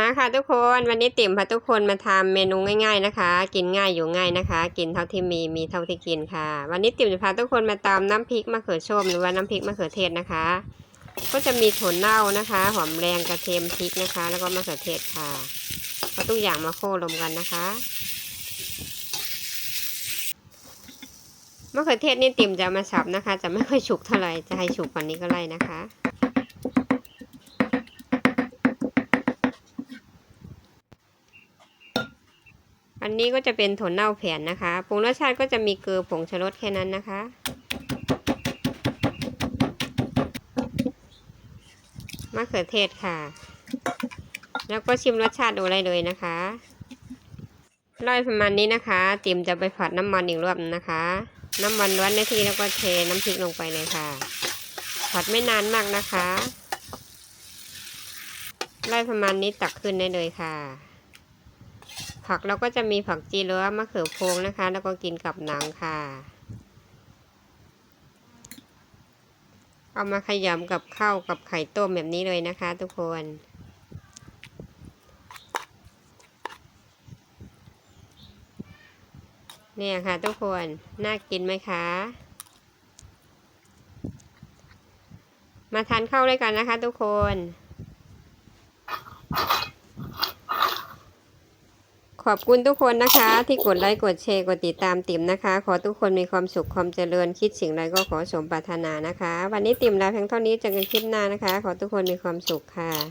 มาค่ะทุกคนวันนี้ติ๋มพาทุกคนมาทำเมนูง่าย ๆนะคะ กินง่ายอยู่ง่ายนะคะ กินเท่าที่มีมีเท่าที่กินค่ะ วันนี้ติ๋มจะพาทุกคนมาตำน้ำพริกมะเขือส้มหรือว่าน้ำพริกมะเขือเทศนะคะ ก็จะมีถั่วเน่านะคะ หอมแรงกระเทียมพริกนะคะ แล้วก็มะเขือเทศค่ะเอาทุกอย่างมาโค่รวมกันนะคะมะเขือเทศนี่ติ๋มจะมาสับนะคะ จะไม่ค่อยฉุกเท่าไหร่จะให้ฉุกกว่านี้ก็ไล่นะคะ อันนี้ก็จะเป็นถั่วเน่าแผ่นนะคะปรุงรสชาติก็จะมีเกลือผงชูรสแค่นั้นนะคะ มะเขือเทศค่ะ แล้วก็ชิมรสชาติดูได้เลยนะคะร่อยประมาณนี้นะคะติมจะไปผัดน้ำมันอีกรอบนะคะ น้ำมันร้อนนาทีแล้วก็เทน้ำพริกลงไปเลยค่ะ ผัดไม่นานมากนะคะร่อยประมาณนี้ตักขึ้นได้เลยค่ะ ผักเราก็จะมีผักจีหรือว่ามะเขือพวงนะคะ แล้วก็กินกับหนังค่ะ เอามาขยำกับข้าวกับไข่ต้มแบบนี้เลยนะคะ ทุกคนเนี่ยค่ะทุกคน น่ากินไหมคะ มาทานข้าวด้วยกันนะคะทุกคน ขอบคุณทุกคนนะคะ ที่กดไลค์กดแชร์กดติดตามติ๋มนะคะ ขอทุกคนมีความสุขความเจริญคิดสิ่งใดก็ขอสมปรารถนานะคะ วันนี้ติ๋มลาเพียงเท่านี้เจอกันคลิปหน้านะคะ ขอทุกคนมีความสุขค่ะ